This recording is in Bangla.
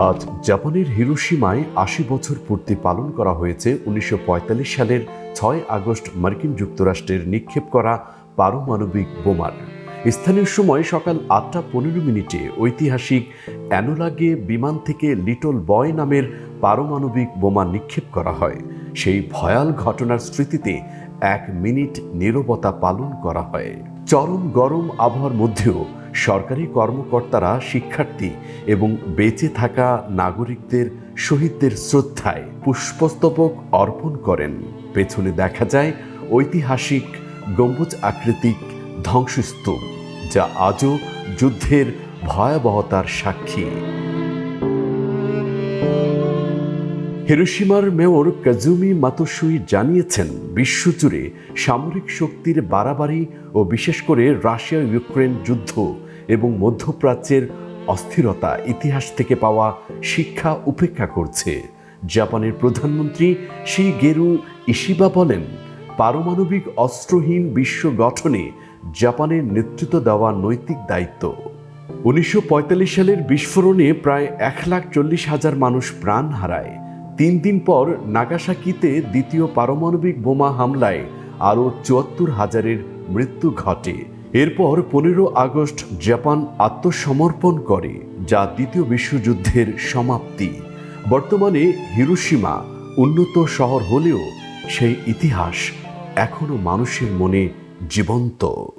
আজ জাপানের হিরোশিমায় আশি বছর পূর্তি পালন করা হয়েছে উনিশশো পঁয়তাল্লিশ সালের ছয় আগস্ট মার্কিন যুক্তরাষ্ট্রের নিক্ষেপ করা পারমাণবিক বোমার। স্থানীয় সময় সকাল আটটা পনেরো মিনিটে ঐতিহাসিক অ্যানোলাগে বিমান থেকে লিটল বয় নামের পারমাণবিক বোমা নিক্ষেপ করা হয়। সেই ভয়াল ঘটনার স্মৃতিতে এক মিনিট নীরবতা পালন করা হয়। চরম গরম আবহাওয়ার মধ্যেও সরকারি কর্মকর্তারা শিক্ষার্থী এবং বেঁচে থাকা নাগরিকদের শহীদদের শ্রদ্ধায় পুষ্পস্তবক অর্পণ করেন। পেছনে দেখা যায় ঐতিহাসিক গম্বুজ আকৃতিক ধ্বংসস্তূপ, যা আজও যুদ্ধের ভয়াবহতার সাক্ষী। হিরোশিমার মেয়র কাজুমি মাতোসুই জানিয়েছেন বিশ্বজুড়ে সামরিক শক্তির বাড়াবাড়ি ও বিশেষ করে রাশিয়া ইউক্রেন যুদ্ধ এবং মধ্যপ্রাচ্যের অস্থিরতা ইতিহাস থেকে পাওয়া শিক্ষা উপেক্ষা করছে। জাপানের প্রধানমন্ত্রী শি গেরু ইশিবা বলেন, পারমাণবিক অস্ত্রহীন বিশ্ব গঠনে জাপানের নেতৃত্ব দেওয়া নৈতিক দায়িত্ব। উনিশশো পঁয়তাল্লিশ সালের বিস্ফোরণে প্রায় এক লাখ চল্লিশ হাজার মানুষ প্রাণ হারায়। তিন দিন পর নাগাসাকিতে দ্বিতীয় পারমাণবিক বোমা হামলায় আরও চুয়াত্তর হাজারের মৃত্যু ঘটে। এরপর পনেরো আগস্ট জাপান আত্মসমর্পণ করে, যা দ্বিতীয় বিশ্বযুদ্ধের সমাপ্তি। বর্তমানে হিরোশিমা উন্নত শহর হলেও সেই ইতিহাস এখনও মানুষের মনে জীবন্ত।